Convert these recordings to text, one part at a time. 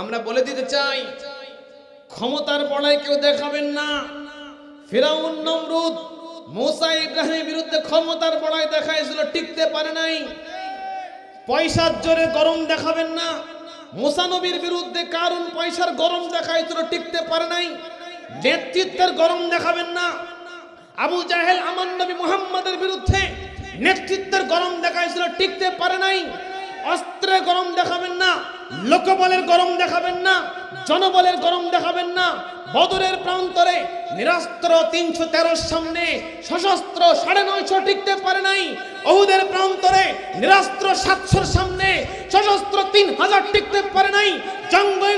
আমরা বলে দিতে চাই, ক্ষমতার বড়াই কেউ দেখাবেন না। ফিরাউন, নমরুদ, মৌসা, ইব্রাহিমের বিরুদ্ধে ক্ষমতার বড়াই দেখাইছিল, টিকতে পারে নাই। পয়সার জোরে গরম দেখাবেন না। মুসা নবীর বিরুদ্ধে কারণ পয়সার গরম দেখাইছিল, টিকতে পারে নাই। নেতৃত্বের গরম দেখাবেন না। আবু জাহেল, আমান নবী মুহাম্মাদের বিরুদ্ধে নেতৃত্বের গরম দেখাইছিল, টিকতে পারে নাই। অস্ত্রের গরম দেখাবেন না। লোকবলের গরম দেখাবেন না, জনবলের গরম দেখাবেন না, বদরের প্রান্তরে নিরাস্ত্র তিনশো তেরোর সামনে সশস্ত্র সাড়ে নয়শো টিকতে পারে নাই অহুদের প্রান্তরে নিরাস্ত্র সাতশোর সামনে সশস্ত্র তিন হাজার টিকতে পারে নাই জঙ্গে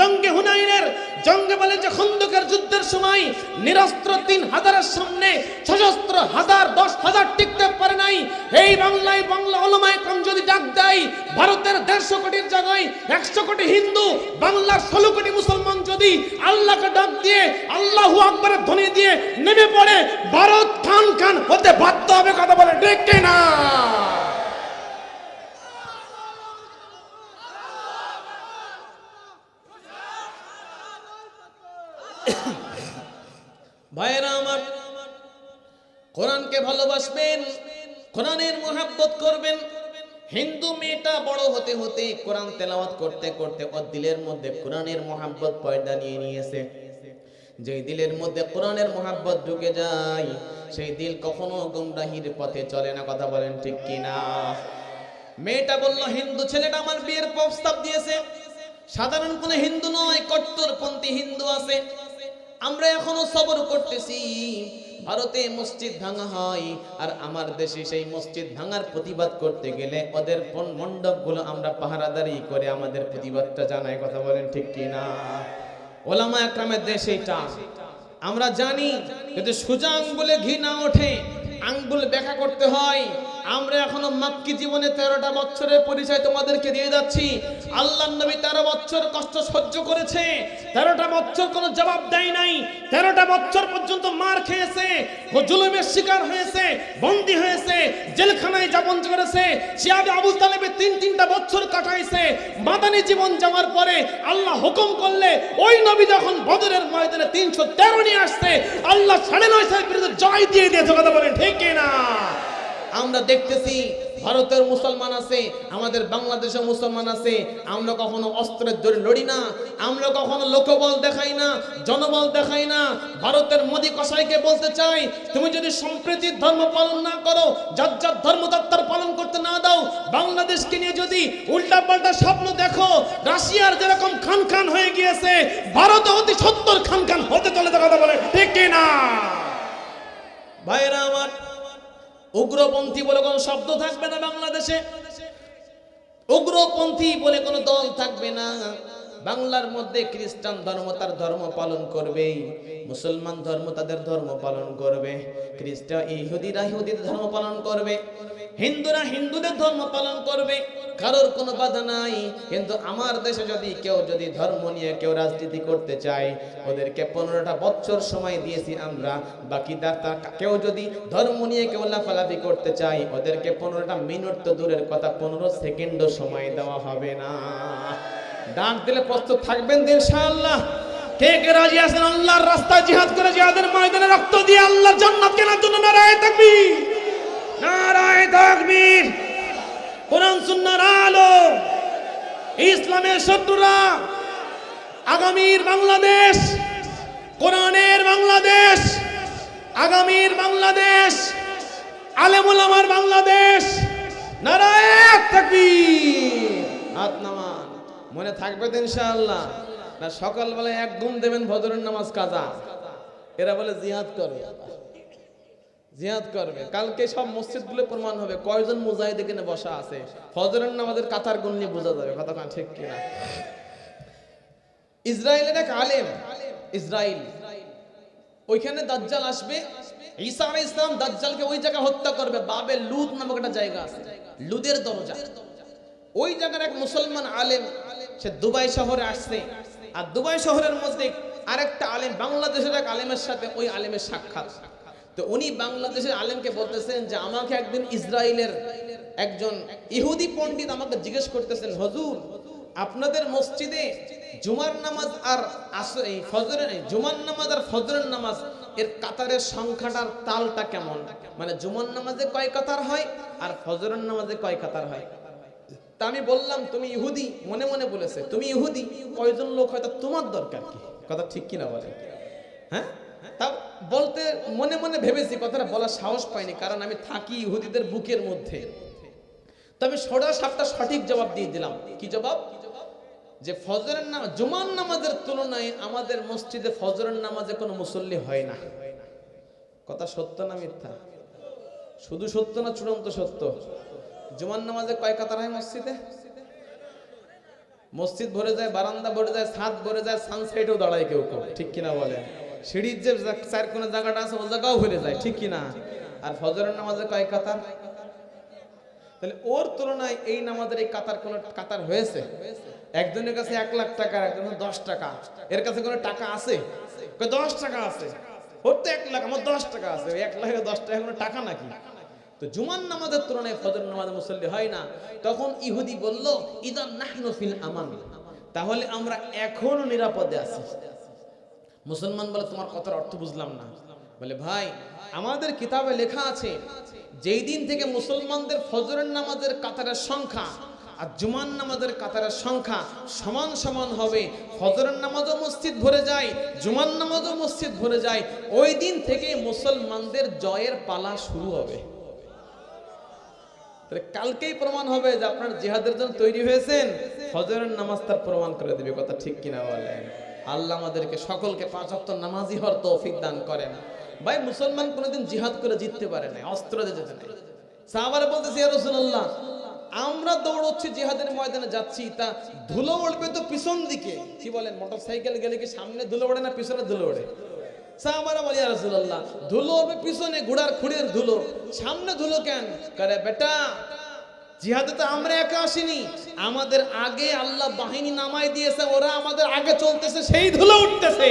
জঙ্গে হুনাইনের, জঙ্গে বলে যে খন্দকের যুদ্ধের সময় নিরাস্ত্র তিন হাজারের সামনে সশস্ত্র হাজার দশ হাজার টিকতে পারে নাই। এই বাংলায় বাংলা অলমায় কম যদি ডাক দেয়, ভারতের দেড়শো কোটির জায়গায় একশো কোটি হিন্দু, বাংলার ষোলো কোটি মুসলমান যদি আল্লাহকে ডাক দিয়ে, আল্লাহু ধ্বনি দিয়ে নেমে পড়ে, ভারত খান খান হতে বাধ্য হবে কথা বলে ডেকে না? ভাইয়েরা আমার, কোরআনকে ভালোবাসবেন, কোরআনের মোহাব্বত করবেন হিন্দু মেয়েটা বড় হতে হতে কোরআন তেলাওয়াত করতে করতে ওর দিলের মধ্যে কোরআনের মোহাব্বত পয়দা নিয়ে নিয়েছে। যেই দিলের মধ্যে কোরআনের মোহাব্বত ঢুকে যায়, সেই দিল কখনো গুমরাহির পথে চলে না, কথা বলেন ঠিক কিনা? মেয়েটা বলল, হিন্দু ছেলেটা আমার বিয়ের প্রস্তাব দিয়েছে। সাধারণ কোনো হিন্দু নয়, কট্টরপন্থী হিন্দু আছে। আমরা এখনও সবর করতেছি। ভারতে মসজিদ ভাঙা হয়, আর আমার দেশে সেই মসজিদ ভাঙার প্রতিবাদ করতে গেলে ওদের মণ্ডপগুলো আমরা পাহারাদারি করে আমাদের প্রতিবাদটা জানাই, কথা বলেন ঠিক কি না ওলামা একরামের দেশ এইটা। আমরা জানি যদি সোজা আঙ্গুলে ঘি না ওঠে, আঙ্গুল ব্যাখ্যা করতে হয় আমরা এখনও মাক্কি জীবনে তেরোটা বছরের পরিচয় তোমাদেরকে দিয়ে যাচ্ছি। আল্লাহ নবী তেরো বছর কষ্ট সহ্য করেছে। তেরোটা বছর কোনো জবাব দেয় নাই। তেরোটা বছর পর্যন্ত মার খেয়েছে জুলুমের শিকার হয়েছে, বন্দী হয়েছে, জেলখানায় যাপন করেছে, শিয়াবে আবু তালেবে তিন তিনটা বছর কাটাইছে, মাদানী জীবন যাওয়ার পরে আল্লাহ হুকুম করলে ওই নবী যখন বদরের ময়দানে তিনশো তেরো নিয়ে আসছে, আল্লাহ সাড়ে নয় বিরুদ্ধে জয় দিয়ে দিয়েছে, কথা বলেন ঠিক না আমরা দেখতেছি ভারতের মুসলমান আছে, আমাদের বাংলাদেশের মুসলমান আছে, আমরা কখনো অস্ত্রের জোরে লড়ি না, আমরা কখনো লোকবল দেখাই না, জনবল দেখাই না। ভারতের মোদী কসাইকে বলতে চাই, তুমি যদি সম্প্রীতির ধর্ম পালন না করো, যার যার ধর্মতত্ত্বার পালন করতে না দাও, বাংলাদেশকে নিয়ে যদি উল্টা পাল্টা স্বপ্ন দেখো, রাশিয়ার যেরকম খান খান হয়ে গিয়েছে ভারত অতি সত্তর খান খান হতে চলে কথা বলে, ঠিক না ভাইরা আমার উগ্রপন্থী বলে কোনো শব্দ থাকবে না বাংলাদেশে। উগ্রপন্থী বলে কোনো দল থাকবে না। বাংলার মধ্যে খ্রিস্টান ধর্ম তার ধর্ম পালন করবে, মুসলমান ধর্ম তাদের ধর্ম পালন করবে, খ্রিস্টান, ইহুদিরা ইহুদিদের ধর্ম পালন করবে, হিন্দুরা হিন্দুদের ধর্ম পালন করবে, কারোর কোনো বাধা নাই। কিন্তু আমার দেশে যদি কেউ যদি ধর্ম নিয়ে কেউ রাজনীতি করতে চায়, ওদেরকে পনেরোটা বছর সময় দিয়েছি আমরা বাকি তার কেউ যদি ধর্ম নিয়ে কেউ লাফালাফি করতে চায়, ওদেরকে পনেরোটা মিনিট তো দূরের কথা, পনেরো সেকেন্ডও সময় দেওয়া হবে না। ডাক দিলে প্রস্তুত থাকবেন ইনশাআল্লাহ। কে কে রাজি আছেন? আল্লাহর রাস্তায় জিহাদ করে জিহাদের ময়দানে রক্ত দিয়ে আল্লাহর জান্নাত কেনার জন্য নারায় তাকবীর। নারায় তাকবীর। কোরআন, সুন্নাহর আলো। ইসলামের শত্রুরা, আগামীর বাংলাদেশ, কোরআনের বাংলাদেশ, আগামীর বাংলাদেশ, আলেমুল আমার বাংলাদেশ। নারায়ণ তাকবীর। হাত নামান মনে থাকবে তো ইনশাআল্লাহ। না, সকালবেলায় এক ঘুম দেবেন ভজরের নামাজ কাজা। এরা বলে, জিহাদ করবে জিহাদ করবে। কালকে সব মসজিদগুলো প্রমাণ হবে। কয়জন মুজাহিদ এখানে বসা আছে? ফজরের নামাজের কাতার গুণ নিয়ে বোঝা যাবে। কথা কান ঠিক কিনা? ইসরায়েলের এক আলেম, ইসরায়েল। ওইখানে দাজ্জাল আসবে। ঈসা আলাইহিস সালাম দাজ্জালকে ওই জায়গায় হত্যা করবে। বাবে লুদ নামক একটা জায়গা আছে। লুদের দরজা। ওই জায়গার এক মুসলমান আলেম সে দুবাই শহরে আসছে। আর দুবাই শহরের মধ্যে আরেকটা আলেম, বাংলাদেশের এক আলেমের সাথে ওই আলেমের সাক্ষাৎ। তো উনি বাংলাদেশের আলেমকে বলতেছেন যে, আমাকে একদিন ইসরায়েলের একজন ইহুদি পণ্ডিত আমাকে জিজ্ঞেস করতেছেন, হজুর, আপনাদের মসজিদে জুমার নামাজ আর এই ফজরের জুমার নামাজ আর ফজরের নামাজ এর কাতারের সংখ্যাটার তালটা কেমন? মানে জুমার নামাজে কয় কাতার হয় আর ফজরের নামাজে কয় কাতার হয়? তা আমি বললাম, তুমি ইহুদি? মনে মনে বলেছে, তুমি ইহুদি? কয়জন লোক হয়তো তোমার দরকার কি? কথা ঠিক কিনা বলে? হ্যাঁ? তা বলতে মনে মনে ভেবেছি, কথাটা বলার সাহস পাইনি, কারণ আমি থাকি ইহুদিদের বুকের মধ্যে। তো আমি সরা সাপটা সঠিক জবাব দিয়ে দিলাম। কি জবাব? যে ফজরের নামাজ জুমার নামাজের তুলনায় আমাদের মসজিদে ফজরের নামাজে কোনো মুসল্লি হয় না। কথা সত্য না মিথ্যা? শুধু সত্য না চূড়ান্ত সত্য? জুমার নামাজে কয় কাতার হয় মসজিদে? মসজিদ ভরে যায়, বারান্দা ভরে যায়, ছাদ ভরে যায় সানসাইডেও দাঁড়ায় কেউ কেউ। ঠিক কিনা বলে সিঁড়ির যে চার কোন জায়গাটা আছে, ও জায়গাও ভরে যায়, ঠিক কিনা? আর ফজরের নামাজে কয় কাতার? তাহলে ওর তুলনায় এই নামাজের এই কাতার কোন কাতার হয়েছে? একজনের কাছে এক লাখ টাকা একজনের দশ টাকা। এর কাছে কোনো টাকা আছে? দশ টাকা আছে। ওর তো এক লাখ, আমার দশ টাকা আছে। এক লাখের দশ টাকা কোনো টাকা নাকি? তো জুমান নামাজের তুলনায় ফজর নামাজে মুসল্লি হয় না। তখন ইহুদি বলল ইদান নাহনু ফিল আমান তাহলে আমরা এখনও নিরাপদে আছি। মুসলমান বলে, তোমার কথার অর্থ বুঝলাম না। বলে, ভাই, আমাদের কিতাবে লেখা আছে, যেই দিন থেকে মুসলমানদের ফজরের নামাজের কাতারের সংখ্যা আর জুমান নামাজের কাতারের সংখ্যা সমান সমান হবে, ফজরের নামাজও মসজিদ ভরে যায় জুমান নামাজও মসজিদ ভরে যায়, ওই দিন থেকে মুসলমানদের জয়ের পালা শুরু হবে। তাহলে কালকেই প্রমাণ হবে যে আপনার জিহাদের জন্য তৈরি হয়েছেন। ফজরের নামাজ তার প্রমাণ করে দিবে, কথা ঠিক কিনা বলেন? আল্লাহ আমাদেরকে সকলকে পাঁচ অক্ট নামাজি হওয়ার তৌফিক দান করেন। ভাই, মুসলমান কোনোদিন জিহাদ করে জিততে পারে না অস্ত্র যেতে নাই। সাহাবারা বলতেছে রাসূলুল্লাহ, আমরা দৌড়চ্ছি জিহাদের ময়দানে, যাচ্ছি তা ধুলো উঠবে তো পিছন দিকে। কি বলেন, মোটরসাইকেল গেলে কি সামনে ধুলো ওড়ে না পিছনে ধুলো ওড়ে? সাহাবারা বলি রাসূলুল্লাহ পিছনে, ঘোড়ার ধুলো। সামনে ধুলো কেন? করে বেটা, জিহাদে তো আমরা একা আসিনি। আমাদের আগে আল্লাহ বাহিনী নামাই দিয়েছে, ওরা আমাদের আগে চলতেছে, সেই ধুলো উঠতেছে।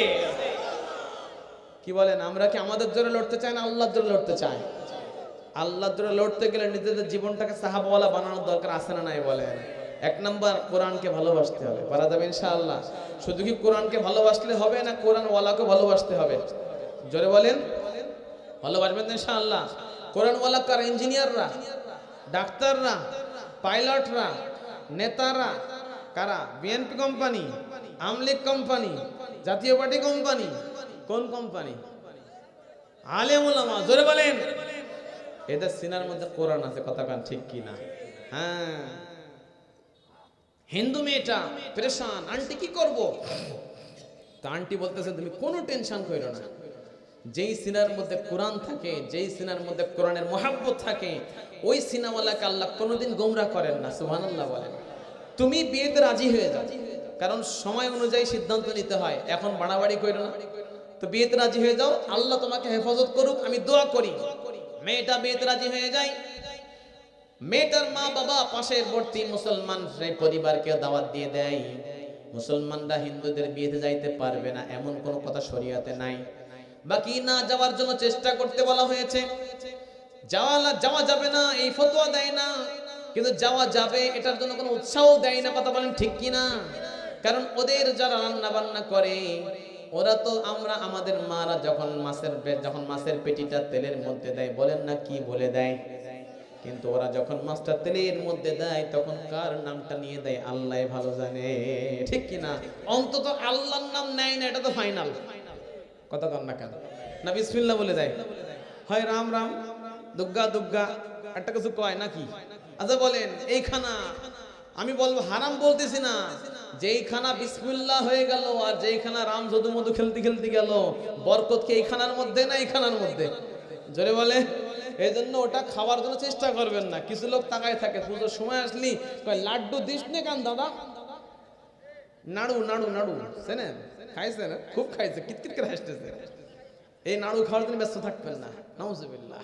কি বলেন, আমরা কি আমাদের জোরে লড়তে চাই না আল্লাহর জোরে লড়তে চাই? আল্লাহর জোরে লড়তে গেলে নিজেদের জীবনটাকে সাহাবাওয়ালা বানানোর দরকার আছে না নাই বলেন? এক নম্বর কোরআনকে ভালোবাসতে হবে। পারা যাবে ইনশাআল্লাহ। শুধু কি কোরআনকে ভালোবাসলে হবে না কোরআন ওয়ালাকে ভালোবাসতে হবে? জোরে বলেন। ভালোবাসবেন ইনশাআল্লাহ। কোরআন ওয়ালা কার? ইঞ্জিনিয়াররা? ডাক্তাররা? পাইলটরা? নেতারা? কারা? BNP company? আমলিক কোম্পানি? Jatiya party company? কোন কোম্পানি? আলেমুলামা, জোরে বলেন। এদের সিনার মধ্যে কোরআন আছে, কথা কান ঠিক কি না হ্যাঁ। হিন্দু মেয়েটা পরেশান, আন্টি কি করব? তা আন্টি বলতেছে, তুমি কোনো টেনশন করো না। যেই সিনার মধ্যে কোরআন থাকে, যেই সিনার মধ্যে কোরআনের মহাব্বত থাকে, ওই সিনাওয়ালাকে আল্লাহ কোনোদিন গোমরা করেন না, সুবহানাল্লাহ বলেন। তুমি বিয়েতে রাজি হয়ে যাও। কারণ সময় অনুযায়ী সিদ্ধান্ত নিতে হয়। এখন বাড়াবাড়ি করো না। তো বিয়েতে রাজি হয়ে যাও। আল্লাহ তোমাকে হেফাজত করুক, আমি দোয়া করি। মেয়েটা বিয়েতে রাজি হয়ে যায়। মেয়েটার মা বাবা পাশের বর্তী মুসলমান পরিবারকে দাওয়াত দিয়ে দেয়। মুসলমানরা হিন্দুদের বিয়েতে যাইতে পারবে না, এমন কোনো কথা শরিয়াতে নাই। বাকি না যাওয়ার জন্য চেষ্টা করতে বলা হয়েছে। যাওয়া যাওয়া যাবে না, এই ফতোয়া দেয় না। কিন্তু যাওয়া যাবে, এটার জন্য কোনো উৎসাহ দেয় না, কথা বলেন ঠিক কি না কারণ ওদের যারা রান্না বান্না করে, ওরা তো আমরা, আমাদের মারা যখন মাছের যখন মাছের পেটিটা তেলের মধ্যে দেয়, বলেন না কি বলে দেয়? কিন্তু ওরা যখন মাছটা তেলের মধ্যে দেয়, তখন কার নামটা নিয়ে দেয়? আল্লাহ ভালো জানে। ঠিক কি না? অন্তত আল্লাহর নাম নেয় না, এটা তো ফাইনাল কথা কন না কেন? না, বিসমিল্লাহ বলে দেয়। হয় রাম রাম, দুগ্গা দুগ্গা, একটা কিছু কয় নাকি? আচ্ছা বলেন এই খানা আমি বলব হারাম বলতেছি না। যেই খানা বিসমিল্লাহ হয়ে গেল আর যেই খানা রাম যদু মধু খেলতে খেলতে গেল, বরকত কি মধ্যে না এই খানার মধ্যে? জোরে বলে এই জন্য ওটা খাওয়ার জন্য চেষ্টা করবেন না। কিছু লোক তাকায় থাকে পুজোর সময় আসলি? কয়, লাড্ডু দিস নে কান দাদা? নাড়ু নাড়ু নাড়ু। চেনেন? খাইছেন খুব খাইছে, কিতকিত করে হাসতেছে। এই নাড়ু খাওয়ার জন্য ব্যস্ত থাকবেন না। নাউজুবিল্লাহ।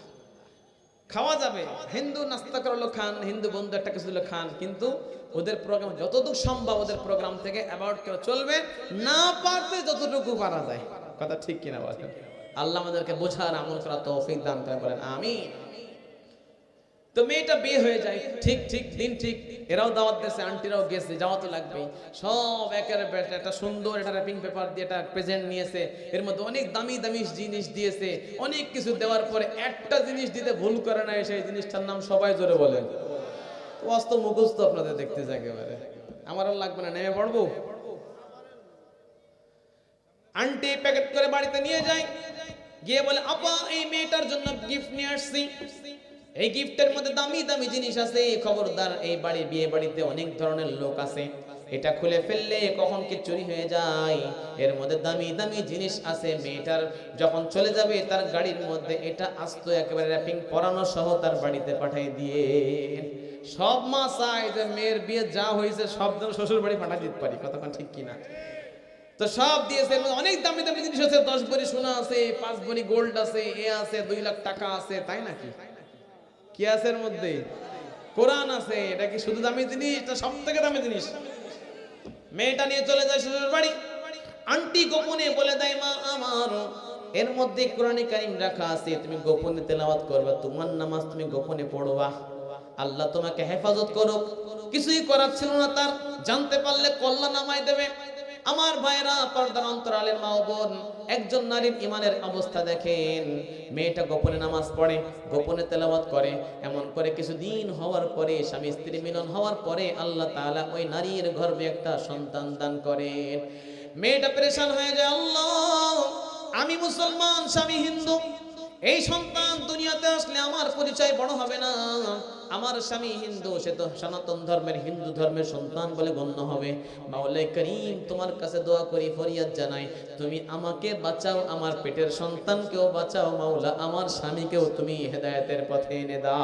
খাওয়া যাবে। হিন্দু নাস্তা করল খান, হিন্দু বন্ধু একটা কিছু খান, কিন্তু ওদের প্রোগ্রাম যতটুকু সম্ভব ওদের প্রোগ্রাম থেকে অ্যাবাউট করে চলবে। না পারতে যতটুকু পারা যায়। কথা ঠিক কিনা বলেন? আল্লাহ আমাদেরকে বোঝার আমল করা তৌফিক দান করে, বলেন আমি তো মেয়েটা বিয়ে হয়ে যায়, ঠিক ঠিক, দিন ঠিক, এরাও দাওয়াত দিয়েছে, আন্টিরাও গেছে, যাওয়া তো লাগবেই। সব একের একটা সুন্দর একটা র্যাপিং পেপার দিয়ে একটা প্রেজেন্ট নিয়েছে, এর মধ্যে অনেক দামি দামি জিনিস দিয়েছে, অনেক কিছু দেওয়ার পরে একটা জিনিস দিতে ভুল করে না সেই জিনিসটার নাম সবাই জোরে বলেন। তো বাস্তব মুখস্থ আপনাদের দেখতেছে একেবারে। আমার আর লাগবে না, নেমে পড়ব? আন্টি প্যাকেট করে বাড়িতে নিয়ে যায় গিয়ে বলে, আপা, এই মেয়েটার জন্য গিফট নিয়ে আসছি। এই গিফটের মধ্যে দামি দামি জিনিস আছে। খবরদার, এই বাড়ি বিয়ে বাড়িতে অনেক ধরনের লোক আছে। এটা খুলে ফেললে কখন কি চুরি হয়ে যায়। এর মধ্যে দামি দামি জিনিস আছে। মেয়েটার যখন চলে যাবে, তার গাড়ির মধ্যে এটা আস্ত একেবারে র্যাপিং পরানো সহ তার বাড়িতে পাঠিয়ে দিয়ে সব মা চায় যে মেয়ের বিয়ে যা হয়েছে, সব যেন শ্বশুর বাড়ি পাঠিয়ে দিতে পারি কতক্ষণ ঠিক কিনা? তো সব দিয়েছে অনেক দামি দামি জিনিস আছে, দশ ভরি সোনা আছে, পাঁচ ভরি গোল্ড আছে, এ আছে, দুই লাখ টাকা আছে, তাই নাকি? কি আছে এর মধ্যে? কোরআন আছে, এটা কি শুধু দামি জিনিস এটা সব থেকে দামি জিনিস? মেয়েটা নিয়ে চলে যায় শ্বশুর বাড়ি। আন্টি গোপনে বলে দেয়, মা, আমার এর মধ্যে কোরআনে কারিম রাখা আছে, তুমি গোপনে তেলাওয়াত করবা, তোমার নামাজ তুমি গোপনে পড়বা। আল্লাহ তোমাকে হেফাজত করুক। কিছুই করার ছিল না তার, জানতে পারলে কল্যাণ নামাই দেবে। আমার ভাইরা পর্দার অন্তরালের মা বোন, একজন নারীর ইমানের অবস্থা দেখেন। মেয়েটা গোপনে নামাজ পড়ে, গোপনে তেলাওয়াত করে, এমন করে কিছুদিন হওয়ার পরে, স্বামী স্ত্রী মিলন হওয়ার পরে আল্লাহ তাআলা ওই নারীর গর্ভে একটা সন্তান দান করেন। মেয়েটা পরেশান হয়ে যায়, আল্লাহ, আমি মুসলমান, স্বামী হিন্দু এই সন্তান দুনিয়াতে আসলে আমার পরিচয় বড় হবে না। আমার স্বামী হিন্দু, সে তো সনাতন ধর্মের, হিন্দু ধর্মের সন্তান বলে গণ্য হবে। মাওলাই করিম, তোমার কাছে দোয়া করি, ফরিয়াদ জানাই, তুমি আমাকে বাঁচাও, আমার পেটের সন্তানকেও বাঁচাও, মাওলা, আমার স্বামীকেও তুমি হেদায়েতের পথে এনে দাও।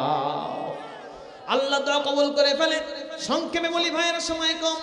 আল্লাহ দোয়া কবুল করে ফেলে। সংক্ষেপে বলি, ভাইয়ের, সময় কম।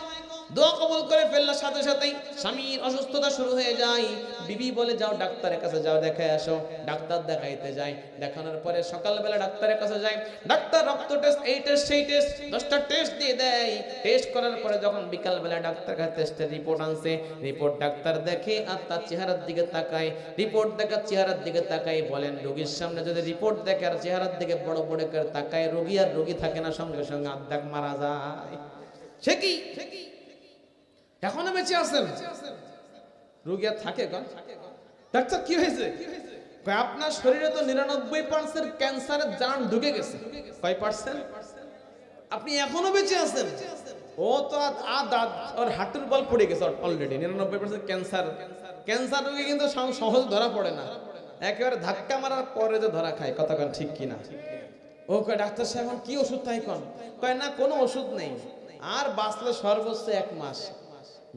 দোয়া কবুল করে ফেললার সাথে সাথেই স্বামীর অসুস্থতা শুরু হয়ে যায়। বিবি বলে, যাও ডাক্তারের কাছে যাও দেখায় আসো। ডাক্তার দেখাইতে যায়। দেখানোর পরে সকালবেলা ডাক্তারের কাছে যায়। ডাক্তার রক্ত টেস্ট এই টেস্ট সেই টেস্ট দশটা টেস্ট দিয়ে দেয়। টেস্ট করার পরে যখন বিকালবেলা ডাক্তার কাছে টেস্টের রিপোর্ট আনছে রিপোর্ট ডাক্তার দেখে আর তার চেহারার দিকে তাকায়। রিপোর্ট দেখার চেহারার দিকে তাকায়, বলেন, রোগীর সামনে যদি রিপোর্ট দেখে আর চেহারার দিকে বড় বড় করে তাকায়, রোগী আর রোগী থাকে না, সঙ্গে সঙ্গে আধ্যাক মারা যায়। সে কি? এখনও বেঁচে আছেন রোগী আর থাকে কন? ডাক্তার, কি হয়েছে? আপনার শরীরে তো নিরানব্বই পার্সেন্ট ক্যান্সারের জান ঢুকে গেছে। কয় পার্সেন্ট আপনি এখনও বেঁচে আছেন? ও তো আর- দাঁত ওর হাঁটুর বল পড়ে গেছে অলরেডি নিরানব্বই পার্সেন্ট ক্যান্সার ক্যান্সার রোগী কিন্তু সহ- সহজ ধরা পড়ে না। একেবারে ধাক্কা মারার পরে যে ধরা খায়, কথা কতক্ষণ ঠিক কিনা? ও কয়, ডাক্তার সাহেব, এখন কি ওষুধ তাই কন? কয়, না, কোনো ওষুধ নেই। আর বাঁচলে সর্বোচ্চ এক মাস।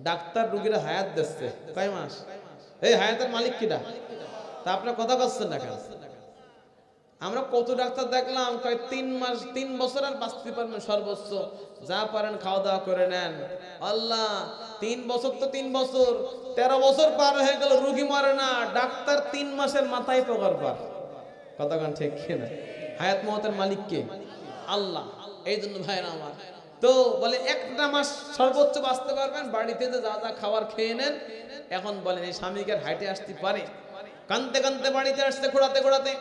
ডাক্তার রুগীরা হায়াত দিচ্ছে। কয় মাস? এই হায়াতের মালিক কিটা তা আপনার কথা করছেন না কেন? আমরা কত ডাক্তার দেখলাম, কয় তিন মাস, তিন বছর আর বাঁচতে পারবেন সর্বোচ্চ। যা পারেন খাওয়া দাওয়া করে নেন। আল্লাহ, তিন বছর তো তিন বছর, তেরো বছর পার হয়ে গেল, রুগী মরে না। ডাক্তার তিন মাসের মাথায় পকার পার কতক্ষণ ঠিক কিনা? হায়াত মহতের মালিক কে? আল্লাহ। এই জন্য ভাইরা আমার তো বলে, একটা মাস সর্বোচ্চ বাঁচতে পারবেন, বাড়িতে যে যা যা খাবার খেয়ে নেন। এখন বলেন এই স্বামীকে হাইটে আসতে পারে। কানতে কানতে বাড়িতে আসতে ঘোরাতে ঘোরাতে।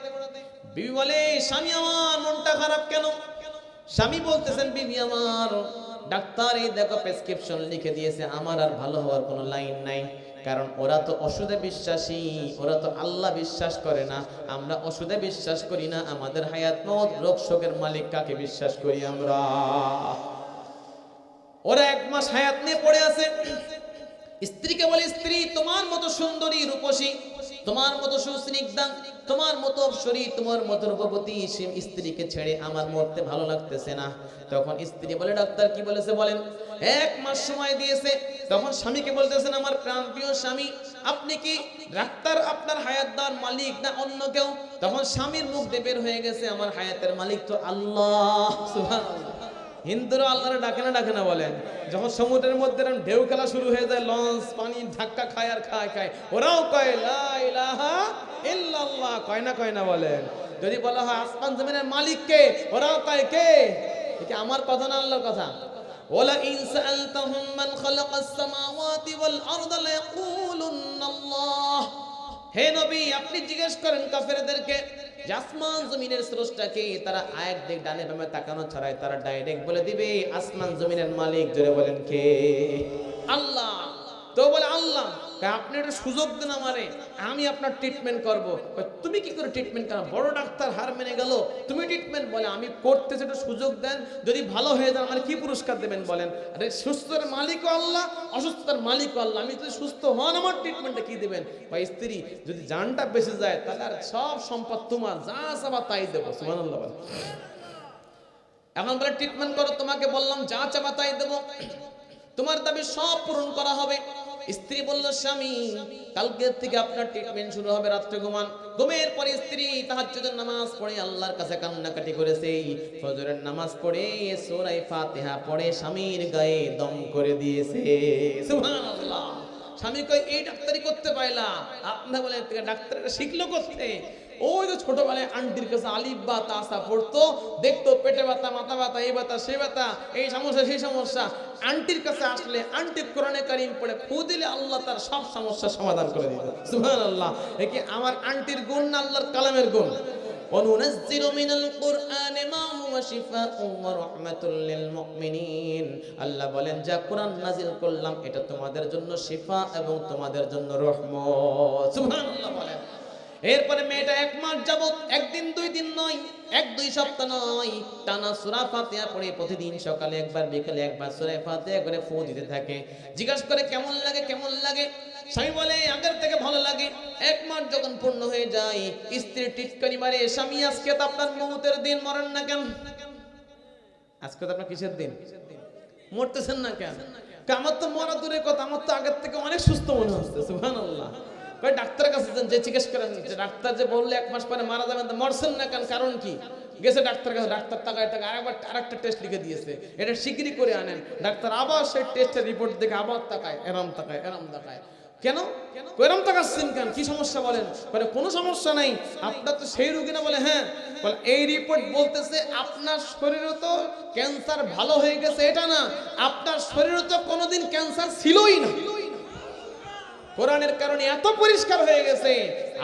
বিবি বলে স্বামী আমার মনটা খারাপ কেন? স্বামী বলতেছেন, বিবি আমার ডাক্তার এই দেখো প্রেসক্রিপশন লিখে দিয়েছে, আমার আর ভালো হওয়ার কোনো লাইন নাই। কারণ ওরা তো ওষুধে বিশ্বাসী, ওরা তো আল্লাহ বিশ্বাস করে না। আমরা ওষুধে বিশ্বাস করি না, আমাদের হায়াত মত রোগ শোকের মালিক কাকে বিশ্বাস করি আমরা? ওরা এক মাস হায়াত নিয়ে পড়ে আছে। স্ত্রীকে বলে, স্ত্রী, তোমার মতো সুন্দরী রূপসী, তোমার মতো সুস্নিগ্ধা, তোমার মতো শরীর তোমার মতো রূপবতী সে স্ত্রীকে ছেড়ে আমার মরতে ভালো লাগতেছে না। তখন স্ত্রী বলে, ডাক্তার কি বলেছে বলেন? এক মাস সময় দিয়েছে। তখন স্বামীকে বলতেছেন, আমার প্রাণ প্রিয় স্বামী, আপনি কি ডাক্তার আপনার হায়াত দেওয়ার মালিক না অন্য কেউ? তখন স্বামীর মুখ দিয়ে বের হয়ে গেছে, আমার হায়াতের মালিক তো আল্লাহ, সুবহানাল্লাহ। হিন্দুরা আল্লাহরে ডাকে না ডাকে না বলেন যখন সমুদ্রের মধ্যে ঢেউ খেলা শুরু হয়ে যায়, লঞ্চ, পানি, ধাক্কা খায় আর খায় খায়। ওরাও কয়, লা ইলাহা ইল্লাল্লাহ কয় না কয় না বলেন যদি বলা হয় আসমান জমিনের মালিক কে, ওরাও কয়, কে? এ কি আমার কথা না আল্লাহর কথা? আল্লাহ হে নবী, আপনি জিজ্ঞেস করেন কাফেরদেরকে আসমান জমিনের স্রষ্টাকে তারা আয়ের দিক ডানে বামে তাকানো ছাড়াই তারা ডাইরেক্ট বলে দিবে আসমান জমিনের মালিক জোরে বলেন কে? আল্লাহ। তো বলে আল্লাহ। আপনি একটা সুযোগ দেন আমারে, আমি আপনার ট্রিটমেন্ট করব। তুমি কি করে ট্রিটমেন্ট করো? বড় ডাক্তার হার মেনে গেল। তুমি ট্রিটমেন্ট বলে, আমি করতেছি একটা সুযোগ দেন, যদি ভালো হয়ে যান, আমার কি পুরস্কার দেবেন বলেন? আরে সুস্থতার মালিকও আল্লাহ, অসুস্থতার মালিক আল্লাহ, আমি যদি সুস্থ হন, আমার ট্রিটমেন্টটা কি দেবেন? বা স্ত্রী, যদি জানটা বেঁচে যায়, তাহলে আর সব সম্পদ তোমার, যা চাবা তাই দেবো। সুবহানাল্লাহ বলে। এখন বলে ট্রিটমেন্ট করো, তোমাকে বললাম, যা চাবা তাই দেবো। তোমার দাবি সব পূরণ করা হবে। স্ত্রী বলল, স্বামী, কালকে থেকে আপনার ট্রিটমেন্ট শুরু হবে, রাত্রে ঘুমান। ঘুমের পরে স্ত্রী তাহাজ্জুদের নামাজ পড়ে আল্লাহর কাছে কান্নাকাটি করেছে। ফজরের নামাজ পড়ে সূরা ফাতিহা পড়ে স্বামীর গায়ে দম করে দিয়েছে। স্বামী কই এই ডাক্তারি করতে পাইলা আপনি বলে ডাক্তার শিখলো করতে। ওই যে ছোটবেলায় আন্টির কাছে আলিফ বা তাসা পড়তো দেখতো পেটে ব্যথা মাথা ব্যথা এই ব্যথা সে ব্যথা এই সমস্যা সেই সমস্যা আন্টির কাছে আসলে আন্টি কোরআনে কারিম পড়ে ফু দিলে আল্লাহ তার সব সমস্যার সমাধান করে দিত সুবহানাল্লাহ এ কি আমার আন্টির গুণ না আল্লাহর কালামের গুণ وننزل من القرآن ما هو شفاء ورحمة للمؤمنين আল্লাহ বলেন যা কোরআন নাজিল করলাম এটা তোমাদের জন্য শিফা এবং তোমাদের জন্য রহমত সুবহানাল্লাহ বলেন এরপরে মেয়েটা এক মাস যাবত একদিন, দুই দিন নয়, এক, দুই সপ্তাহ নয়, টানা সুরা ফাতিহা পড়ে প্রতিদিন সকালে একবার, বিকেলে একবার সুরা ফাতিহা করে ফু দিতে থাকে। জিজ্ঞাসা করে, কেমন লাগে কেমন লাগে? স্বামী বলে, আগের থেকে ভালো লাগে। এক মাস যখন পূর্ণ হয়ে যায়, স্ত্রী টিটকারি মারে, স্বামী, আজকে তো আপনার মুহূর্তের দিন, মরেন না কেন? আজকে তো আপনার কিসের দিন? মরতেছেন না কেন? আমার তো মরা দূরের কথা, আমার তো আগের থেকে অনেক সুস্থ মনে হচ্ছে, সুবহানাল্লাহ। কই ডাক্তারের কাছে যান, যে জিজ্ঞেস করেন যে ডাক্তার যে বললে এক মাস পরে মারা যাবেন মরছেন না কেন? কারণ কি? গেছে ডাক্তার কাছে ডাক্তার টাকায় টাকা আরেকবার আরেকটা টেস্ট লিখে দিয়েছে। এটা শিগগিরই করে আনেন। ডাক্তার আবার সেই টেস্টের রিপোর্ট দেখে আবার তাকায় এরম তাকায় এরম তাকায়। কেন? এরম তাকাচ্ছেন কেন? কি সমস্যা বলেন? বলে কোনো সমস্যা নাই। আপনার তো সেই রুগী না বলে হ্যাঁ। বলে এই রিপোর্ট বলতেছে আপনার শরীরে তো ক্যান্সার ভালো হয়ে গেছে এটা না। আপনার শরীরে তো কোনোদিন ক্যান্সার ছিলই না। কোরআনের কারণে এত পরিষ্কার হয়ে গেছে।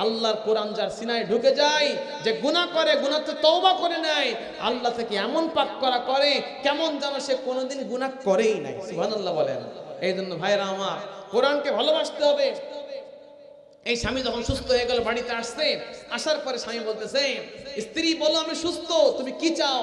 আল্লাহর কোরআন যার সিনায় ঢুকে যায়, যে গুণা করে গুণাতে তৌবা করে নেয়, আল্লাহ থেকে এমন পাক করা করে, কেমন যেন সে কোনোদিন গুণা করেই নাই। সুবহানাল্লাহ বলেন। এই জন্য ভাইরা আমার, কোরআনকে ভালোবাসতে হবে। এই স্বামী যখন সুস্থ হয়ে গেল বাড়িতে আসছে, আসার পরে স্বামী বলতেছে, স্ত্রী, বলো আমি সুস্থ, তুমি কি চাও?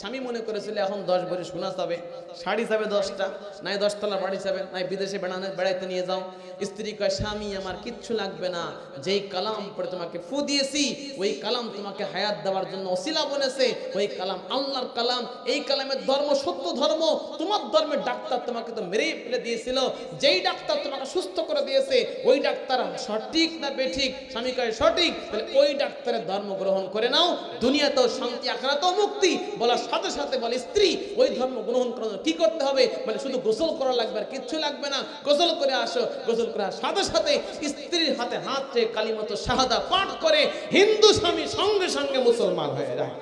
স্বামী মনে করেছিল, এখন দশ ভরি সোনা যাবে শাড়ি যাবে দশটা, নাই দশতলা বাড়ি যাবে নাই বিদেশে বেড়ানো, বেড়াইতে নিয়ে যাও। স্ত্রী কয়, স্বামী, আমার কিচ্ছু লাগবে না, যেই কালাম পরে তোমাকে ফু দিয়েছি, ওই কালাম তোমাকে হায়াত দেওয়ার জন্য অসিলা বনেছে, ওই কালাম আল্লাহর কালাম, এই কালামের ধর্ম সত্য ধর্ম, তোমার ধর্মের ডাক্তার তোমাকে তো মেরেই ফেলে দিয়েছিল, যেই ডাক্তার তোমাকে সুস্থ করে দিয়েছে, ওই ডাক্তার সঠিক না বেঠিক? স্বামী কয়, সঠিক। তাহলে ওই ডাক্তারের ধর্ম গ্রহণ করে নাও। দুনিয়াতেও শান্তি, আখরাতেও মুক্তি। বলার সাথে সাথে বলে, স্ত্রী, ওই ধর্ম গ্রহণ করার কি করতে হবে? বলে, শুধু গোসল করা লাগবে আর কিচ্ছু লাগবে না। গোসল করে আসো। গোসল করার সাথে সাথে স্ত্রীর হাতে হাত চেয়ে কালিমতো শাহাদা পাঠ করে হিন্দু স্বামী সঙ্গে সঙ্গে মুসলমান হয়ে যায়।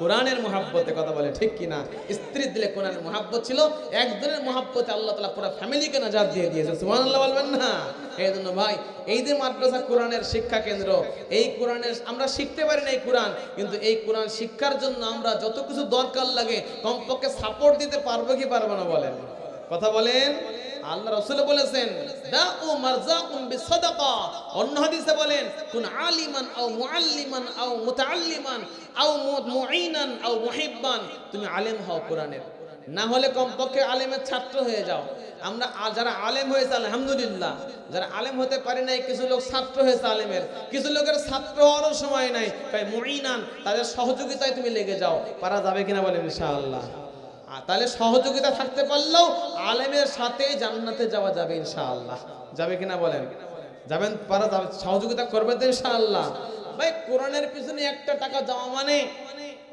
কোরআনের মহাব্বতে কথা বলে, ঠিক কিনা স্ত্রীর দিলে কোরআনের মহাব্বত ছিল, একজনের মহাব্বতে আল্লাহ তালা পুরো ফ্যামিলিকে নাজাত দিয়ে দিয়েছে। সুবহানাল্লাহ বলবেন না। এই জন্য ভাই, এই যে মাদ্রাসা কোরআনের শিক্ষা কেন্দ্র, এই কোরআনের, আমরা শিখতে পারি না এই কোরআন, কিন্তু এই কোরআন শিক্ষার জন্য আমরা যত কিছু দরকার লাগে, কমপক্ষে সাপোর্ট দিতে পারব কি পারব না বলেন? কথা বলেন? আল্লাহ রসুল বলেছেন, দাউ মারজাকুম বিসাদাকা। অন্য হাদিসে বলেন, কুন আলিমান আও মুআল্লিমান আও মুতাআল্লিমান আও মুঈনান আও মুহিব্বান। তুমি আলেম হও কোরআনের। না হলে কমপক্ষে আলেমের ছাত্র হয়ে যাও। আমরা যারা আলেম হয়েছে, আলহামদুলিল্লাহ। যারা আলেম হতে পারে নাই, কিছু লোক ছাত্র হয়েছে আলেমের। কিছু লোকের ছাত্র হওয়ারও সময় নাই। তাই মুঈনান, তাদের সহযোগিতায় তুমি লেগে যাও। পারা যাবে কিনা বলেন ইনশাআল্লাহ। তাহলে সহযোগিতা থাকতে পারলেও আলেমের সাথে জান্নাতে যাওয়া যাবে ইনশাআল্লাহ। যাবে কিনা বলেন? যাবেন, পারা যাবে, সহযোগিতা করবে তো ইনশাআল্লাহ। ভাই, কোরআনের পিছনে একটা টাকা যাওয়া মানে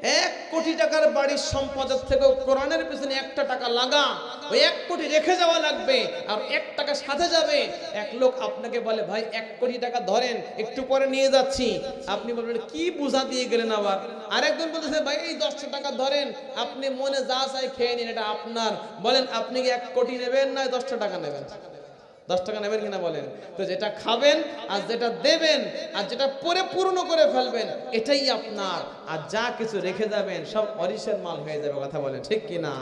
এক কোটি টাকার বাড়ির সম্পদের থেকেও কোরআনের পিছনে একটা টাকা লাগা ওই এক কোটি রেখে যাওয়া লাগবে আর এক টাকা সাথে যাবে। এক লোক আপনাকে বলে, ভাই, এক কোটি টাকা ধরেন, একটু পরে নিয়ে যাচ্ছি। আপনি বলবেন, কি বোঝা দিয়ে গেলেন আবার? আরেকজন বলতেছে, ভাই, এই দশটা টাকা ধরেন, আপনি মনে যা চাই খেয়ে নিন, এটা আপনার। বলেন, আপনি কি এক কোটি নেবেন না দশটা টাকা নেবেন? দশ টাকা নেবেন কিনা বলেন? তো যেটা খাবেন আর যেটা দেবেন আর যেটা পরে পূর্ণ করে ফেলবেন, এটাই আপনার। আর যা কিছু রেখে যাবেন, সব অরিসের মাল হয়ে যাবে কথা বলেন, ঠিক কিনা?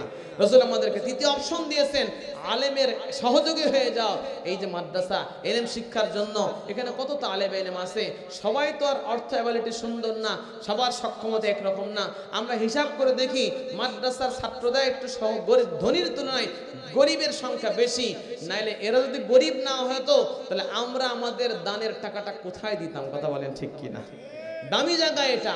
রসুল আমাদেরকে তৃতীয় অপশন দিয়েছেন, আলেমের সহযোগী হয়ে যাও। এই যে মাদ্রাসা, এলেম শিক্ষার জন্য, এখানে কত তো আলেম এলেম আছে? সবাই তো আর অর্থ অ্যাবিলিটি সুন্দর না, সবার সক্ষমতা একরকম না। আমরা হিসাব করে দেখি, মাদ্রাসার ছাত্রদের একটু গরিব ধনীর তুলনায় গরিবের সংখ্যা বেশি। নাইলে এরা যদি গরিব না হতো, তাহলে আমরা আমাদের দানের টাকাটা কোথায় দিতাম, কথা বলেন ঠিক কি না দামি জায়গা এটা।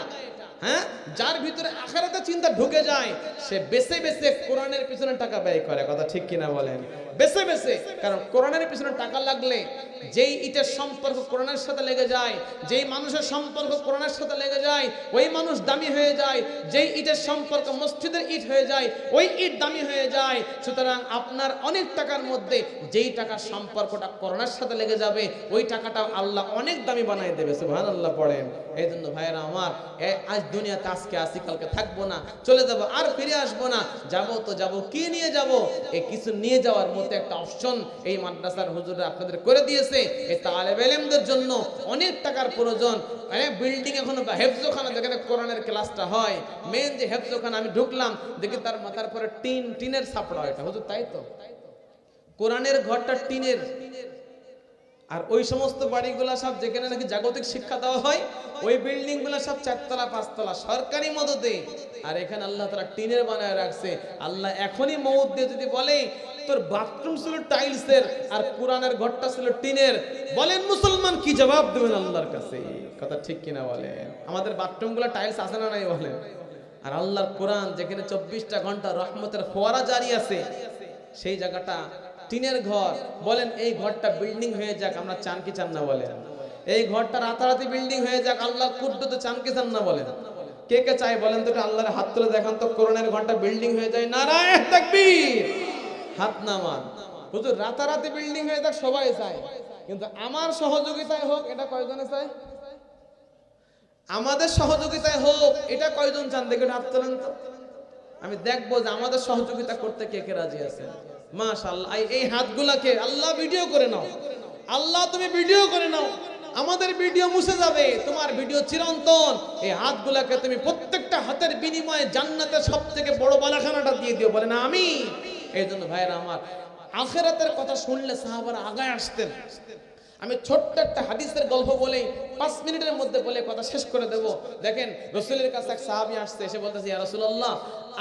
হ্যাঁ? যার ভিতরে আখারাতে চিন্তা ঢুকে যায়, সে বেছে বেছে কোরআনের পিছনে টাকা ব্যয় করে, কথা ঠিক কিনা বলেন? বেছে বেছে। কারণ কোরআনের পিছনে টাকা লাগলে যেই ইটের সম্পর্ক কোরআনের সাথে লেগে যায়, যেই মানুষের সম্পর্ক কোরআনের সাথে লেগে যায়, ওই মানুষ দামি হয়ে যায়, যেই ইটের সম্পর্ক মসজিদের ইট হয়ে যায়, ওই ইট দামি হয়ে যায়। সুতরাং আপনার অনেক টাকার মধ্যে যেই টাকার সম্পর্কটা করোনার সাথে লেগে যাবে, ওই টাকাটা আল্লাহ অনেক দামি বানিয়ে দেবে সুবহান আল্লাহ পড়েন। এই জন্য ভাইয়েরা আমার আজ দুনিয়াতে আজকে আসি, কালকে থাকব না, চলে যাব আর ফিরে আসব না, যাব তো যাব, কি নিয়ে যাব? এই কিছু নিয়ে যাওয়ার মতো একটা অপশন এই মাদ্রাসার হুজুরা আপনাদের করে দিয়েছে। এই তালেব এলেমদের জন্য অনেক টাকার প্রয়োজন। বিল্ডিং এখন হেফজোখানা যেখানে কোরআনের ক্লাসটা হয় মেন যে হেফজোখানা আমি ঢুকলাম, দেখি তার মাথার পরে টিন, টিনের সাপড়া এটা। হুজুর, তাই তো? কোরআনের ঘরটা টিনের। আর ওই সমস্ত বাড়িগুলা সব যেখানে নাকি জাগতিক শিক্ষা দেওয়া হয়, ওই বিল্ডিংগুলা সব চারতলা, পাঁচতলা সরকারি মদতে। আর এখানে আল্লাহ তারা টিনের বানায় রাখছে। আল্লাহ এখনই মৌত দিয়ে যদি বলে, তোর বাথরুম ছিল টাইলসের আর কোরআনের ঘরটা ছিল টিনের। বলেন মুসলমান, কি জবাব দেবেন আল্লাহর কাছে? কথা ঠিক কিনা বলেন? আমাদের বাথরুমগুলা টাইলস আছে না নাই বলেন? আর আল্লাহর কোরআন যেখানে চব্বিশটা ঘণ্টা রহমতের ফোয়ারা জারি আছে, সেই জায়গাটা টিনের ঘর। বলেন, এই ঘরটা বিল্ডিং হয়ে যাক, আমরা চান কি চান না, বলেন। এই ঘরটা রাতারাতি বিল্ডিং হয়ে যাক, আল্লাহ কুদ্দুতে চান কি চান না, বলেন। কে কে চাই বলেন তো আল্লাহর হাত তুলে দেখান তো করোনার ঘরটা বিল্ডিং হয়ে যায়। নারায়ণ তাকবীর! হাত নামান। হুজুর, রাতারাতি বিল্ডিং হয়ে যাক, সবাই চায়। কিন্তু আমার সহযোগিতায় হোক, এটা কয়জনে চায়? আমাদের সহযোগিতায় হোক, এটা কয়জন চান? দেখে হাত তোলেন তো। আমি দেখব যে আমাদের সহযোগিতা করতে কে কে রাজি আছে মাশাআল্লাহ, এই- হাতগুলাকে আল্লাহ ভিডিও করে নাও। আল্লাহ, তুমি ভিডিও করে নাও। আমাদের ভিডিও মুছে যাবে, তোমার ভিডিও চিরন্তন। এই হাতগুলাকে তুমি প্রত্যেকটা হাতের বিনিময়ে জান্নাতের সব থেকে বড় বালাখানাটা দিয়ে দিও, বলে না আমি এই জন্য ভাইয়েরা আমার, আখেরাতের কথা শুনলে সাহাবারা আগায় আসতেন। আমি ছোট্ট একটা হাদিসের গল্প বলে, পাঁচ মিনিটের মধ্যে বলে কথা শেষ করে দেব। দেখেন, রসুলের কাছে এক সাহাবি আসছে, এসে বলতেছে, ইয়া রসুল্লাহ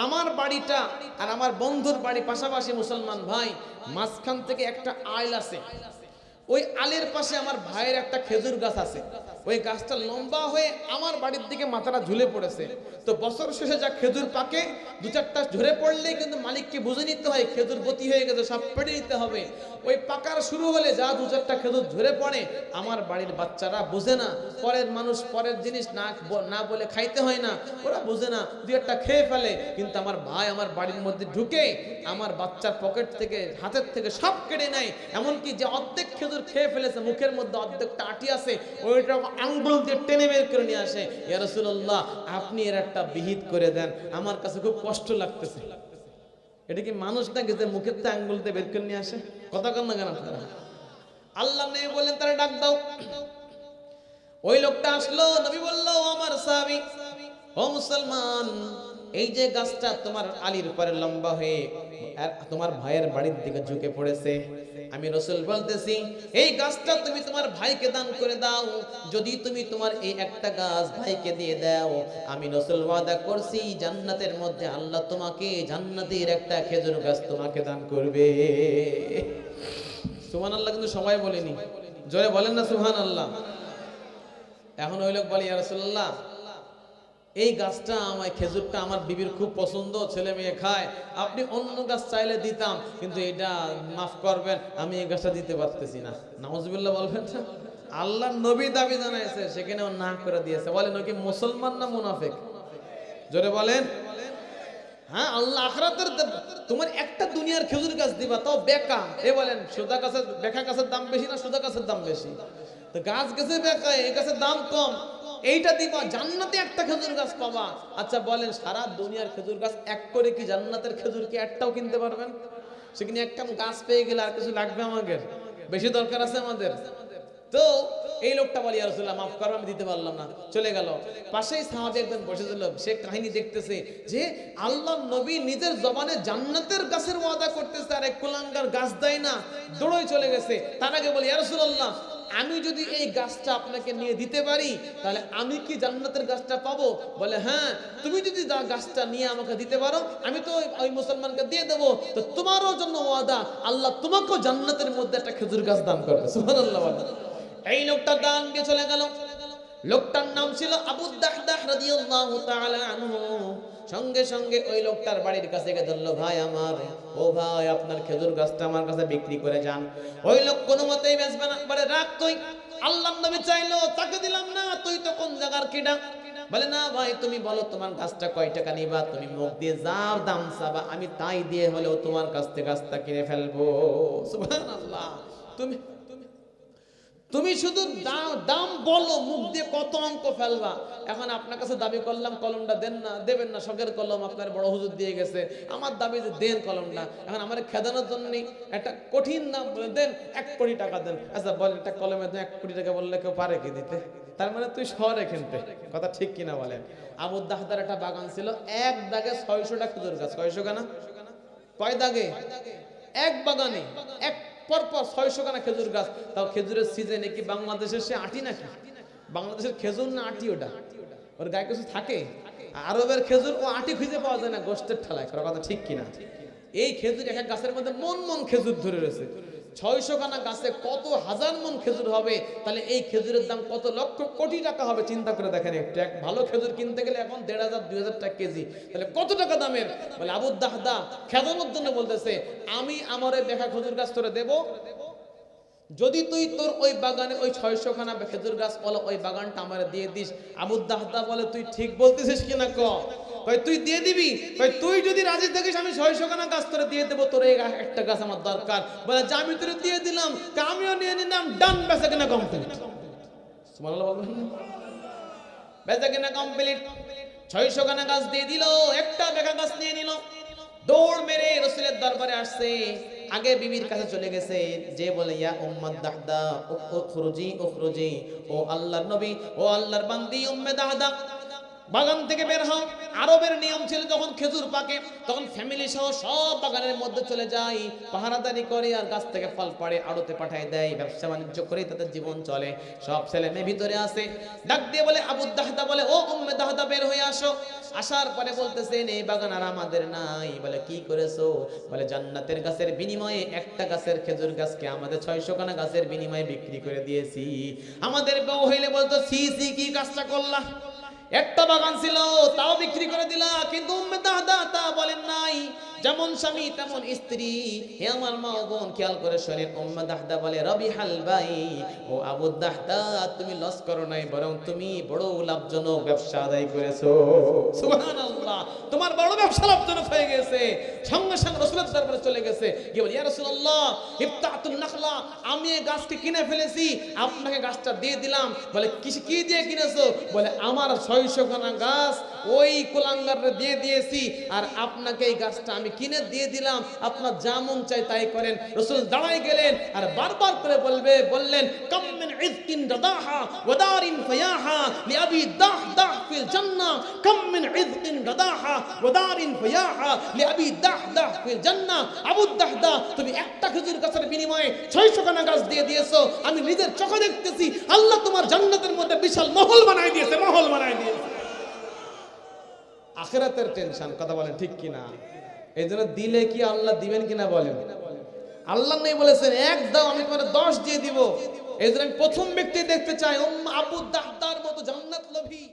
আমার বাড়িটা আর আমার বন্ধুর বাড়ি পাশাপাশি মুসলমান ভাই, মাঝখান থেকে একটা আইল আছে। ওই আলের পাশে আমার ভাইয়ের একটা খেজুর গাছ আছে। ওই গাছটা লম্বা হয়ে আমার বাড়ির দিকে মাথাটা ঝুলে পড়েছে। তো বছর শেষে যা খেজুর পাকে, দু চারটা ঝরে পড়লেই কিন্তু মালিককে বুঝে নিতে হয়, খেজুর গতি হয়ে গেছে, সব পেড়ে নিতে হবে। ওই পাকার শুরু হলে যা দু চারটা খেজুর ঝরে পড়ে, আমার বাড়ির বাচ্চারা বুঝে না। পরের মানুষ পরের জিনিস না না বলে খাইতে হয় না। ওরা বুঝে না, দু একটা খেয়ে ফেলে। কিন্তু আমার ভাই আমার বাড়ির মধ্যে ঢুকে, আমার বাচ্চার পকেট থেকে, হাতের থেকে সব কেড়ে নেয়। এমনকি যে অর্ধেক খেজুর খেয়ে ফেলেছে, মুখের মধ্যে অর্ধেকটা আটি আছে, ওইটা আঙ্গুল দিয়ে টেনে বের করে নিয়ে আসে। ইয়া রাসূলুল্লাহ, আপনি এর একটা বিহিত করে দেন, আমার কাছে খুব কষ্ট লাগতেছে। এটা কি মানুষ নাকি যে মুখের থেকে আঙ্গুল দিয়ে বের করে নিয়ে আসে? কথা কন না কেন আপনারা? আল্লাহ নেই বললেন, তারা ডাক দাও। ওই লোকটা আসলো, নবী বলল, "ও আমার সাহাবী, ও মুসলমান, এই যে গাছটা তোমার আলীর উপরে লম্বা হয়ে তোমার ভাইয়ের বাড়ির দিকে ঝুঁকে পড়েছে আমি রসুল বলতেছি, এই গাছটা তুমি তোমার ভাইকে দান করে দাও। যদি তুমি তোমার এই একটা গাছ ভাইকে দিয়ে দাও, আমি রসুল ওয়াদা করছি, জান্নাতের মধ্যে আল্লাহ তোমাকে জান্নাতের একটা খেজুর গাছ তোমাকে দান করবে। সুহান আল্লাহ কিন্তু সময় বলেনি। জোরে বলেন না সুহান আল্লাহ এখন ওই লোক বলে রাসূলুল্লাহ এই গাছটা আমার, খেজুরটা আমার বিবির খুব পছন্দ, ছেলে মেয়ে খায়। আপনি অন্য গাছ চাইলে দিতাম, কিন্তু এটা মাফ করবেন, আমি এই গাছটা দিতে পারতেছি না। নাউজুবিল্লাহ বলবেন আল্লাহ নবী দাবি জানাইছে সেখানেও না করে দিয়েছে। বলেন ও কি মুসলমান না মুনাফেক? জোরে বলেন। হ্যাঁ আল্লাহ আখরাতের তোমার একটা দুনিয়ার খেজুর গাছ দিবা, তাও বেকা এ বলেন, সুদা গাছের বেকা গাছের দাম বেশি না সুদা গাছের দাম বেশি? তো গাছ গেছে বেকা এই গাছের দাম কম। এইটা দিবা, জান্নাতে একটা খেজুর গাছ পাবা। আচ্ছা বলেন, সারা দুনিয়ার খেজুর গাছ এক করে কি জান্নাতের খেজুর কি একটাও কিনতে পারবেন? সেখানে একটা গাছ পেয়ে গেলে আর কিছু লাগবে আমাদের? বেশি দরকার আছে আমাদের? তো এই লোকটা বলি আর মাফ করো, আমি দিতে পারলাম না। চলে গেল। পাশেই সাহাবী একজন বসেছিল, সে কাহিনী দেখতেছে যে আল্লাহ নবী নিজের জবানে জান্নাতের গাছের ওয়াদা করতেছে, আর এক কুলাঙ্গার গাছ দেয় না দৌড়ই চলে গেছে। তার আগে বলি রাসূলুল্লাহ আমি যদি এই গাছটা আপনাকে নিয়ে দিতে পারি, তাহলে আমি কি জান্নাতের গাছটা পাবো? বলে হ্যাঁ তুমি যদি গাছটা নিয়ে আমাকে দিতে পারো, আমি তো ওই- মুসলমানকে দিয়ে দেবো। তো তোমারও জন্য ওয়াদা, আল্লাহ তোমাকেও জান্নাতের মধ্যে একটা খেজুর গাছ দান করবে। সুবহানাল্লাহ এই লোকটা দান দিয়ে চলে গেল। লোকটার নাম ছিল আবু সঙ্গে সঙ্গে ওই লোকটার বাড়ির কাছে ধরলো, ভাই আমার, ও ভাই, আপনার খেজুর গাছটা আমার কাছে বিক্রি করে যান। ওই লোক কোনো মতেই বেচবে না। তুই, আল্লাহর নবী চাইলো, তাকে দিলাম না, তুই তো কোন জায়গার কিডা? বলে, না ভাই, তুমি বলো, তোমার গাছটা কয় টাকা নিবা? তুমি মুখ দিয়ে যা দাম চাবা, আমি তাই দিয়ে হলেও তোমার কাছ থেকে গাছটা কিনে ফেলব। তুমি তুমি শুধু দাম বলো, মুখ দিয়ে কত অঙ্ক ফেলবা। এখন আপনার কাছে দাবি করলাম, কলমটা দেন না, দেবেন না, শখের কলম, আপনার বড় হুজুর দিয়ে গেছে। আমার দাবি যে দেন কলমটা। এখন আমার খেদানোর জন্য একটা কঠিন নাম বলে দেন, এক কোটি টাকা দেন। আচ্ছা বল, একটা কলমে দেন, এক কোটি টাকা বললে কেউ পারে কি দিতে? তার মানে তুই শহরে কিনতে কথা ঠিক কিনা বলেন। আবু দাহদার একটা বাগান ছিল, এক দাগে ছয়শোটা খেজুর গাছ। কয়শো গানা কয় দাগে? এক বাগানে, এক পরপর ছয়শো খানা খেজুর গাছ। তাও খেজুরের সিজনে কি বাংলাদেশের সে আটি নাকি? বাংলাদেশের খেজুর না আটি ওটা? ওর গায়ে কিছু থাকে? আরবের খেজুর ও আটি খুঁজে পাওয়া যায় না গোষ্ঠের ঠেলায়। কথা ঠিক কিনা? এই খেজুর এক এক গাছের মধ্যে মন মন খেজুর ধরে রয়েছে। ছয়শো খানা গাছে কত হাজার মন খেজুর হবে, তাহলে এই খেজুরের দাম কত লক্ষ কোটি টাকা হবে চিন্তা করে দেখেন একটু এক ভালো খেজুর কিনতে গেলে এখন দেড় হাজার, দুই হাজার টাকা কেজি। তাহলে কত টাকা দামের? বলে আবু দাহদা খেদানোর জন্য বলতেছে, আমি আমার দেখা খেজুর গাছ তোরে দেবো। যদি তুই তোর ওই বাগানে ওই ছয়শো খানা খেজুর গাছ, বলো ওই বাগানটা আমার দিয়ে দিস। আবু দাহদা বলে, তুই ঠিক বলতেছিস কিনা ক? কই তুই দিয়ে দিবি? কই তুই যদি রাজি থাকিস আমি ছয়শো খানা গাছ তোরে দিয়ে দেবো। তোর এই একটা গাছ আমার দরকার। বলে যে আমি তোরে দিয়ে দিলাম। আমিও নিয়ে নিলাম। ডান বেচা কিনা কমপ্লিট বেচা কিনা কমপ্লিট ছয়শো খানা গাছ দিয়ে দিল একটা বেকা গাছ নিয়ে নিল। দৌড় মেরে রসুলের দরবারে আসছে। আগে বিবির কাছে চলে গেছে। যে বলে ইয়া উম্মাদ দাহদা উখরুজি উখরুজি ও আল্লাহর নবী ও আল্লাহর বান্দি উম্মে দাহদা। বাগান থেকে বের হও আরবের নিয়ম ছিল যখন খেজুর পাকে, তখন ফ্যামিলি সহ সব বাগানের মধ্যে চলে যায়, পাহারাদারি করে আর গাছ থেকে ফল পাড়ে, আড়তে পাঠায় দেয়, ব্যবসা বাণিজ্য করে তাদের জীবন চলে। সব ছেলে মেয়ে ভিতরে আসে, ডাক দিয়ে বলে, আবু দাহদা বলে, ও উম্মে দাহদা বের হয়ে আসো। আসার পরে বলতেছেন এই বাগান আর আমাদের নাই। বলে, কি করেছ? বলে, জান্নাতের গাছের বিনিময়ে একটা গাছের খেজুর গাছকে আমাদের ছয়শো খানা গাছের বিনিময়ে বিক্রি করে দিয়েছি। আমাদের বউ হইলে বলতো সি সি কি কাজটা করলা? একটা বাগান ছিল তাও বিক্রি করে দিলা কিন্তু দাদা তা বলেন নাই যেমন স্বামী, তেমন স্ত্রী। হে আমার মা বোন, খেয়াল করে শোনেন। উম্মে দাহদা বলে রবি হাল ভাই ও আবু দাহদা, তুমি লস করো নাই, বরং তুমি বড় লাভজনক ব্যবসা আদায় করেছ। সুবহানাল্লাহ। তোমার বড় ব্যবসা লাভজনক হয়ে গেছে। সঙ্গে সঙ্গে রাসূলের দরবারে চলে গেছে। কি বলি, ইয়া রাসূলুল্লাহ, ইফতাতুন নাখলা, আমি এই গাছটি কিনে ফেলেছি, আপনাকে গাছটা দিয়ে দিলাম। বলে কি কি দিয়ে কিনেছো? বলে, আমার ছয়শো খানা গাছ ওই কুলাঙ্গারে দিয়ে দিয়েছি, আর আপনাকে এই গাছটা আমি কিনে দিয়ে দিলাম, আপনার যা মন চাই তাই করেন। রসুল দাঁড়াই গেলেন আর বারবার করে বলবে, বললেন দাহ দাহ দাহ দাহ তুমি একটা খেজুর গাছের বিনিময়ে 600 খানা গাছ দিয়ে দিয়েছ। আমি নিজের চোখে দেখতেছি, আল্লাহ তোমার জান্নাতের মধ্যে বিশাল মহল বানাই দিয়েছে, মহল বানাই দিয়েছে। আখেরাতের টেনশন, কথা বলেন ঠিক কিনা? এই জন্য দিলে কি আল্লাহ দিবেন কিনা বলেন? আল্লাহ নেই বলেছেন, এক দাও, আমি তোমার দশ দিয়ে দিব। এই জন্য আমি প্রথম ব্যক্তি দেখতে চাই আবু দাহদার মতো জান্নাত লোভী।